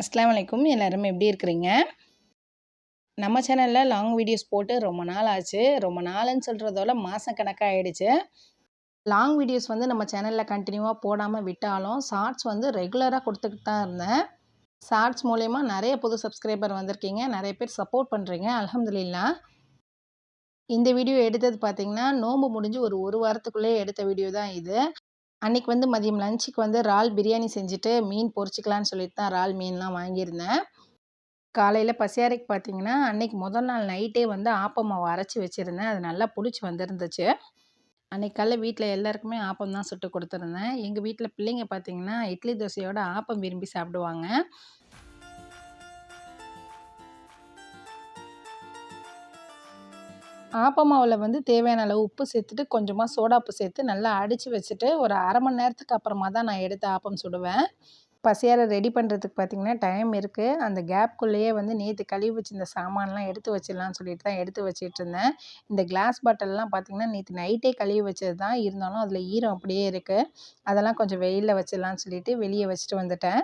அஸ்லாம் வலைக்கும் எல்லாரும் எப்படி இருக்கிறீங்க? நம்ம சேனலில் லாங் வீடியோஸ் போட்டு ரொம்ப நாள் ஆச்சு. ரொம்ப நாள்னு சொல்கிறதோட மாதம் கணக்காக ஆயிடுச்சு லாங் வீடியோஸ் வந்து நம்ம சேனலில் கண்டினியூவாக போடாமல் விட்டாலும் ஷார்ட்ஸ் வந்து ரெகுலராக கொடுத்துக்கிட்டு தான் இருந்தேன். ஷார்ட்ஸ் மூலயமா நிறைய புது சப்ஸ்கிரைபர் வந்திருக்கீங்க. நிறைய பேர் சப்போர்ட் பண்ணுறீங்க அலமதுல்லா இந்த வீடியோ எடுத்தது பார்த்திங்கன்னா நோம்பு முடிஞ்சு ஒரு ஒரு வாரத்துக்குள்ளேயே எடுத்த வீடியோ தான் இது. அன்றைக்கி வந்து மதியம் லஞ்சுக்கு வந்து இறால் பிரியாணி செஞ்சுட்டு மீன் பொரிச்சிக்கலான்னு சொல்லிட்டு தான் இறால் மீன்லாம் வாங்கியிருந்தேன். காலையில் பசியாரைக்கு பார்த்தீங்கன்னா அன்றைக்கி முதல் நாள் நைட்டே வந்து ஆப்பமாவை அரைச்சி வச்சுருந்தேன். அது நல்லா புளிச்சு வந்திருந்துச்சு. அன்றைக்கி காலைல வீட்டில் எல்லாருக்குமே ஆப்பம் தான் சுட்டு கொடுத்துருந்தேன். எங்கள் வீட்டில் பிள்ளைங்க பார்த்தீங்கன்னா இட்லி தோசையோட ஆப்பம் விரும்பி சாப்பிடுவாங்க. ஆப்பமாவில் வந்து தேவையான அளவு உப்பு சேர்த்துட்டு கொஞ்சமாக சோடாப்பு சேர்த்து நல்லா அடித்து வச்சுட்டு ஒரு அரை மணி நேரத்துக்கு அப்புறமா தான் நான் எடுத்து ஆப்பம் சுடுவேன். பசியார ரெடி பண்ணுறதுக்கு பார்த்திங்கன்னா டைம் இருக்குது அந்த கேப்குள்ளேயே வந்து நேற்று கழுவி வச்சிருந்த சாமான்லாம் எடுத்து வச்சிடலாம்னு சொல்லிட்டு தான் எடுத்து வச்சிட்டு இருந்தேன். இந்த கிளாஸ் பாட்டில்லாம் பார்த்திங்கன்னா நேற்று நைட்டே கழுவி வச்சது தான். இருந்தாலும் அதில் ஈரம் அப்படியே இருக்குது அதெல்லாம் கொஞ்சம் வெயிலில் வச்சிடலான்னு சொல்லிட்டு வெளியே வச்சுட்டு வந்துட்டேன்.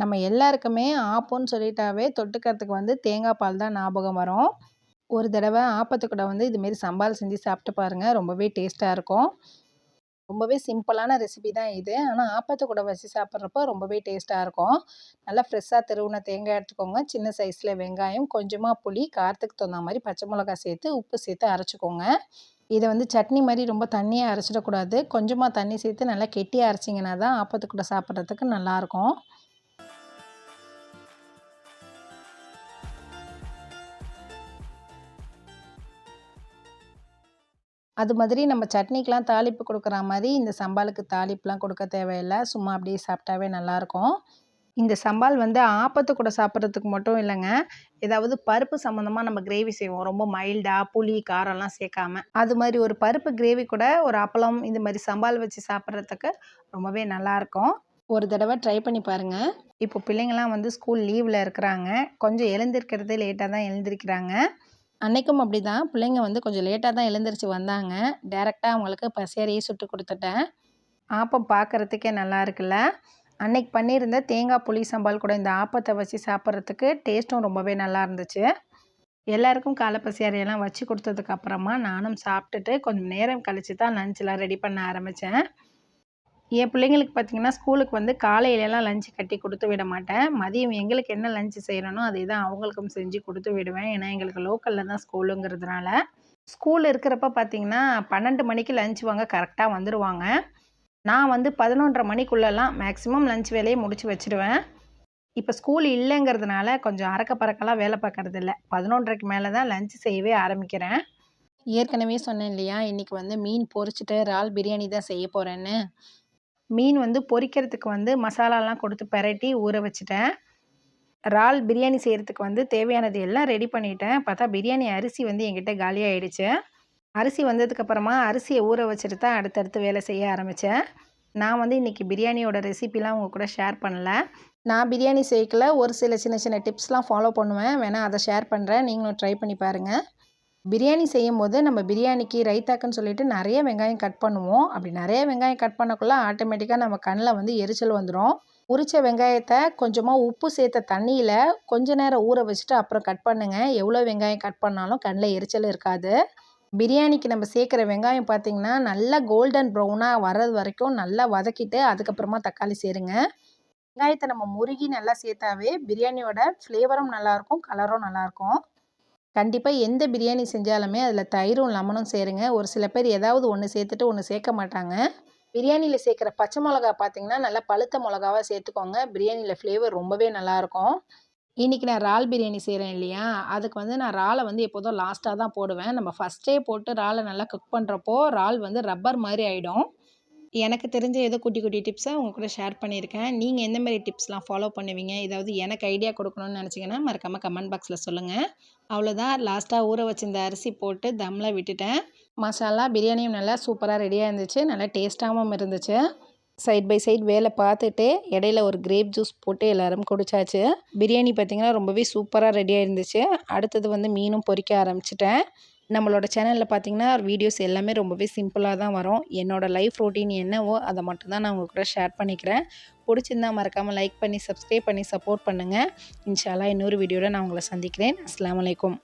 நம்ம எல்லாருக்குமே ஆப்பம்னு சொல்லிட்டாவே தொட்டுக்கிறதுக்கு வந்து தேங்காய் பால் தான் ஞாபகம் வரும். ஒரு தடவை ஆப்பத்துக்கூட வந்து இதுமாரி சம்பால் செஞ்சு சாப்பிட்டு பாருங்கள் ரொம்பவே டேஸ்ட்டாக இருக்கும். ரொம்பவே சிம்பிளான ரெசிபி தான் இது. ஆனால் ஆப்பத்து கூட வச்சு சாப்பிட்றப்போ ரொம்பவே டேஸ்ட்டாக இருக்கும். நல்லா ஃப்ரெஷ்ஷாக திருவுன தேங்காய் எடுத்துக்கோங்க. சின்ன சைஸில் வெங்காயம் கொஞ்சமாக புளி காரத்துக்கு தகுந்த மாதிரி பச்சை மிளகா சேர்த்து உப்பு சேர்த்து அரைச்சிக்கோங்க. இதை வந்து சட்னி மாதிரி ரொம்ப தண்ணியாக அரைச்சிடக்கூடாது. கொஞ்சமாக தண்ணி சேர்த்து நல்லா கெட்டியாக அரைச்சிங்கன்னா தான் ஆப்பத்துக்கூட சாப்பிட்றதுக்கு நல்லாயிருக்கும் அது மாதிரி நம்ம சட்னிக்கெலாம் தாளிப்பு கொடுக்குற மாதிரி இந்த சம்பாலுக்கு தாளிப்புலாம் கொடுக்க தேவையில்லை. சும்மா அப்படியே சாப்பிட்டாவே நல்லாயிருக்கும். இந்த சம்பால் வந்து ஆப்பத்து கூட சாப்பிட்றதுக்கு மட்டும் இல்லைங்க. ஏதாவது பருப்பு சம்மந்தமாக நம்ம கிரேவி செய்வோம். ரொம்ப மைல்டாக புளி காரம்லாம் சேர்க்காம. அது மாதிரி ஒரு பருப்பு கிரேவி கூட ஒரு அப்பளம் இந்த மாதிரி சம்பால் வச்சு சாப்பிட்றதுக்கு ரொம்பவே நல்லாயிருக்கும். ஒரு தடவை ட்ரை பண்ணி பாருங்கள் இப்போ பிள்ளைங்கள்லாம் வந்து ஸ்கூல் லீவில் இருக்கிறாங்க. கொஞ்சம் எழுந்திருக்கிறதே லேட்டாக தான் எழுந்திருக்கிறாங்க. அன்றைக்கும் அப்படி தான் பிள்ளைங்க வந்து கொஞ்சம் லேட்டாக தான் எழுந்திரிச்சி வந்தாங்க. டேரெக்டாக அவங்களுக்கு பசியாரியே சுட்டு கொடுத்துட்டேன். ஆப்பம் பார்க்குறதுக்கே நல்லா இருக்குல்ல? அன்னைக்கு பண்ணியிருந்த தேங்காய் புளி சம்பால் கூட இந்த ஆப்பத்தை வச்சு சாப்பிட்றதுக்கு டேஸ்ட்டும் ரொம்பவே நல்லா இருந்துச்சு. எல்லாருக்கும் காலை பசியாரியெல்லாம் வச்சு கொடுத்ததுக்கப்புறமா நானும் சாப்பிட்டுட்டு கொஞ்சம் நேரம் கழித்து தான் லஞ்செலாம் ரெடி பண்ண ஆரம்பித்தேன் என் பிள்ளைங்களுக்கு பார்த்திங்கன்னா ஸ்கூலுக்கு வந்து காலையிலலாம் லஞ்சு கட்டி கொடுத்து விட மாட்டேன். மதியம் எங்களுக்கு என்ன லஞ்சு செய்கிறனோ அதே தான் அவங்களுக்கும் செஞ்சு கொடுத்து விடுவேன். ஏன்னா எங்களுக்கு லோக்கலில் தான் ஸ்கூலுங்கிறதுனால. ஸ்கூல் இருக்கிறப்ப பார்த்திங்கன்னா பன்னெண்டு மணிக்கு லஞ்ச் வாங்க கரெக்டாக வந்துடுவாங்க நான் வந்து பதினொன்றரை மணிக்குள்ளெல்லாம் மேக்ஸிமம் லஞ்ச் வேலையை முடிச்சு வச்சுருவேன். இப்போ ஸ்கூல் இல்லைங்கிறதுனால கொஞ்சம் அறக்க பறக்கெல்லாம் வேலை பார்க்கறது இல்லை. பதினொன்றரைக்கு மேலே தான் லஞ்ச் செய்யவே ஆரம்பிக்கிறேன். ஏற்கனவே சொன்னேன் இல்லையா இன்றைக்கி வந்து மீன் பொரிச்சிட்டு இறால் பிரியாணி தான் செய்ய போகிறேன்னு மீன் வந்து பொரிக்கிறதுக்கு வந்து மசாலாலாம் கொடுத்து பெரட்டி ஊற வச்சுட்டேன். இறால் பிரியாணி செய்கிறதுக்கு வந்து தேவையானது எல்லாம் ரெடி பண்ணிட்டேன். பார்த்தா பிரியாணி அரிசி வந்து என்கிட்ட காலியாகிடுச்சு அரிசி வந்ததுக்கப்புறமா அரிசியை ஊற வச்சுட்டு தான் அடுத்தடுத்து வேலை செய்ய ஆரம்பித்தேன் நான் வந்து இன்றைக்கி பிரியாணியோட ரெசிபிலாம் உங்கள் கூட ஷேர் பண்ணல. நான் பிரியாணி செய்யக்கில் ஒரு சில சின்ன சின்ன டிப்ஸ்லாம் ஃபாலோ பண்ணுவேன். வேணால் அதை ஷேர் பண்ணுறேன் நீங்களும் ட்ரை பண்ணி பாருங்கள் பிரியாணி செய்யும் போது நம்ம பிரியாணிக்கு ரைத்தாக்குன்னு சொல்லிட்டு நிறைய வெங்காயம் கட் பண்ணுவோம். அப்படி நிறைய வெங்காயம் கட் பண்ணக்குள்ள ஆட்டோமேட்டிக்காக நம்ம கண்ணில் வந்து எரிச்சல் வந்துடும் உரித்த வெங்காயத்தை கொஞ்சமாக உப்பு சேர்த்த தண்ணியில் கொஞ்ச நேரம் ஊற வச்சுட்டு அப்புறம் கட் பண்ணுங்கள் எவ்வளோ வெங்காயம் கட் பண்ணாலும் கண்ணில் எரிச்சல் இருக்காது. பிரியாணிக்கு நம்ம சேர்க்குற வெங்காயம் பார்த்திங்கன்னா நல்லா கோல்டன் ப்ரௌனாக வர்றது வரைக்கும் நல்லா வதக்கிட்டு அதுக்கப்புறமா தக்காளி சேருங்க. வெங்காயத்தை நம்ம முருகி நல்லா சேர்த்தாவே பிரியாணியோட ஃப்ளேவரும் நல்லாயிருக்கும் கலரும் நல்லாயிருக்கும் கண்டிப்பாக எந்த பிரியாணி செஞ்சாலுமே அதில் தயிரும் லெமனும் சேருங்க. ஒரு சில பேர் ஏதாவது ஒன்று சேர்த்துட்டு ஒன்று சேர்க்க மாட்டாங்க. பிரியாணியில் சேர்க்குற பச்சை மிளகா பார்த்தீங்கன்னா நல்லா பழுத்த மிளகாவாக சேர்த்துக்கோங்க. பிரியாணியில் ஃப்ளேவர் ரொம்பவே நல்லாயிருக்கும். இன்றைக்கி நான் இறால் பிரியாணி செய்கிறேன் இல்லையா? அதுக்கு வந்து நான் இறாலை வந்து எப்போதும் லாஸ்ட்டாக தான் போடுவேன். நம்ம ஃபஸ்ட்டே போட்டு இறாலை நல்லா குக் பண்ணுறப்போ இறால் வந்து ரப்பர் மாதிரி ஆகிடும் எனக்கு தெரிஞ்ச ஏதோ குட்டி குட்டி டிப்ஸை உங்கள் கூட ஷேர் பண்ணியிருக்கேன். நீங்கள் எந்த மாதிரி டிப்ஸ்லாம் ஃபாலோ பண்ணுவீங்க? ஏதாவது எனக்கு ஐடியா கொடுக்கணும்னு நினச்சிங்கன்னா மறக்காமல் கமெண்ட் பாக்ஸில் சொல்லுங்கள் அவ்வளோதான் லாஸ்ட்டாக ஊற வச்சிருந்த அரிசி போட்டு தம்மில் விட்டுட்டேன். மசாலா பிரியாணியும் நல்லா சூப்பராக ரெடியாக இருந்துச்சு. நல்லா டேஸ்ட்டாகவும் இருந்துச்சு. சைட் பை சைட் வேலை பார்த்துட்டு இடையில ஒரு கிரேப் ஜூஸ் போட்டு எல்லாரும் குடிச்சாச்சு. பிரியாணி பார்த்திங்கன்னா ரொம்பவே சூப்பராக ரெடியாக இருந்துச்சு அடுத்தது வந்து மீனும் பொரிக்க ஆரம்பிச்சிட்டேன். நம்மளோட சேனலில் பார்த்தீங்கன்னா வீடியோஸ் எல்லாமே ரொம்பவே சிம்பிளாக தான் வரும். என்னோடய லைஃப் ரொட்டீன் என்னவோ அதை மட்டும்தான் நான் உங்கள் கூட ஷேர் பண்ணிக்கிறேன். பிடிச்சிருந்தா மறக்காமல் லைக் பண்ணி சப்ஸ்கிரைப் பண்ணி சப்போர்ட் பண்ணுங்கள் இன்ஷாலாக இன்னொரு வீடியோவில் நான் உங்களை சந்திக்கிறேன். அஸ்லாம் வலைக்கும்